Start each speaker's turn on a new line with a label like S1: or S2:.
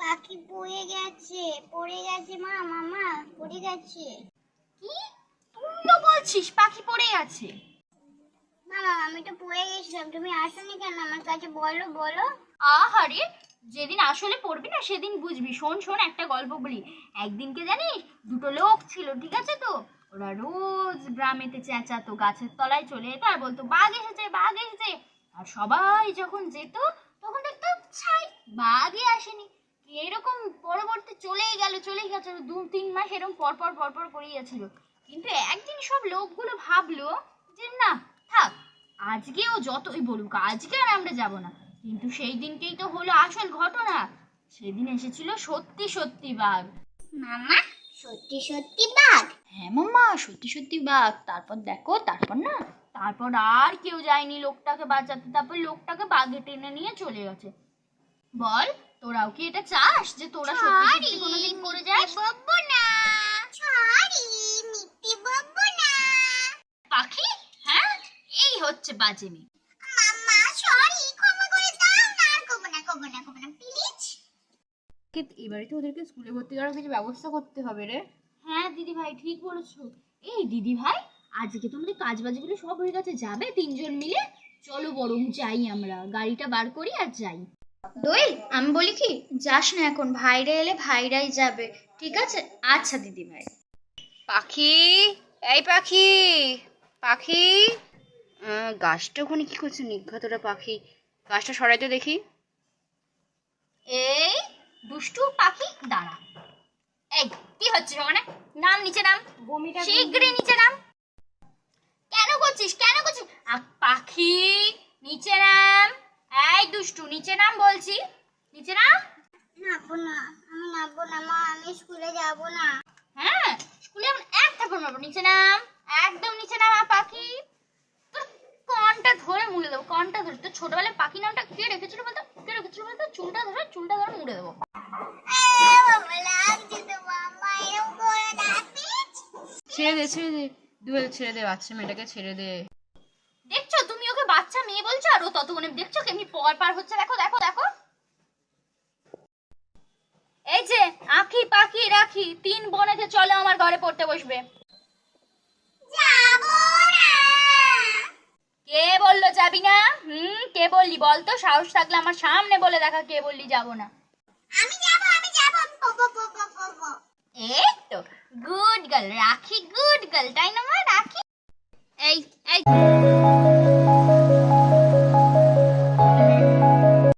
S1: পাখি?
S2: পড়ে গেছে পড়ে গেছে মা মামা পড়ে গেছে।
S1: কি? তুইও বলছিস পাখি পড়ে আছে
S2: মামা আমি তো পড়ে গেছিলাম তুমি আসোনি কেন? আমার কাছে বলো বলো।
S1: আহারে যেদিন আসলে পড়বি না সেদিন বুঝবি। শোন শোন একটা গল্প বলি। একদিনকে জানিস দুটো লোক ছিল ঠিক আছে তো? ওরা রোজ গ্রামেতে চেঁচাতো, গাছের তলায় চলে যেত আর বলতো, বাঘ এসেছে বাঘ এসেছে। আর সবাই যখন যেত, তখন দেখতো, ছাই, বাঘই আসেনি। এরকম পরবর্তী চলেই গেল, চলেই গেছে দু, তিন মাস এরকম পর পর পর পর করেই গেছিল কিন্তু একদিন সব লোকগুলো ভাবলো যে, না, থাক, আজকেও যতই বলুক, আজকে আর আমরা যাব না। কিন্তু সেই দিনকেই তো হলো আসল ঘটনা। সেদিন এসেছিল সত্যি সত্যি বাঘ।
S2: মামা, সত্যি সত্যি বাঘ?
S1: হ্যাঁ মাম্মা সত্যি সত্যি বাঘ তারপর দেখো তারপর না তারপর আর কেউ যায়নি লোকটাকে বাঁচাতে তারপর লোকটাকে বাঘে টেনে নিয়ে চলে গেছে। বল তোরাও কি এটা চাস যে তোরা সত্যি সত্যি কোনোদিন করে যাস?
S2: বব্বো না। সরি বব্বো না।
S1: পাখি? হ্যাঁ? এই হচ্ছে বাজে মেয়ে
S2: মাম্মা সরি ক্ষমা করে দাও। না আর করব না করব না করব না প্লিজ
S3: এবারে তো ওদেরকে স্কুলে ভর্তি করার কিছু ব্যবস্থা করতে হবে রে।
S1: হ্যাঁ দিদি ভাই ঠিক বলেছ। এই দিদি ভাই আজকে তো আমাদের কাজ বাজগুলো সব হয়ে গেছে যাবে তিনজন মিলে? চলো বরং যাই আমরা গাড়িটা বার করি আর যাই।
S3: দোয়েল আমি বলি কি যাস না এখন ভাইরা এলে ভাইরাই যাবে ঠিক আছে? আচ্ছা দিদি ভাই
S4: পাখি এই পাখি পাখি। আহ, গাছটা ওখানে কি করছে নিঘাতটা পাখি। গাছটা সরাইতে দেখি।
S1: এই দুষ্টু পাখি দাঁড়া। কি হচ্ছে ওখানে নাম নিচে নাম
S3: বমিটা
S1: শীঘ্রই নিচে নাম। কেন করছিস কেন করছিস? আ, পাখি নিচে নাম এই দুষ্টু নিচে নাম বলছি নিচে নাম?
S2: নাবো না আমি নাবো না মা আমি স্কুলে যাব না।
S1: হ্যাঁ স্কুলে এখন এক থাপড় মারবো নিচে নাম একদম নিচে নাম আ, পাখি। তোর কনটা ধরে মুড়ে দেবো কনটা ধরে তোর ছোটবেলায় পাখি নামটা কে রেখেছিল বলতো? কে রেখেছিল বলতো? চুলটা ধরে চুলটা ধরে মুড়ে দেবো।
S4: ছেড়ে দে ছেড়ে দে। দুয়েল ছেড়ে দে বাচ্চা মেয়েটাকে ছেড়ে দে।
S1: দেখছ তুমি ওকে বাচ্চা মেয়ে বলছো আর ও ততক্ষণে দেখছ কেমনি পর পার হচ্ছে। দেখো দেখো দেখো। এই যে আঁখি পাখি রাখি তিন বোনেতে চলো আমার ঘরে পড়তে বসবে।
S2: যাব না।
S1: কে বলল যাবি না? হুম কে বললি বল তো সাহস থাকলে আমার সামনে বলে দেখা কে বললি যাব না।
S2: আমি যাব আমি যাব।
S1: গুড গার্ল রাখি গুড গার্ল তাই না রাখি। এই এই।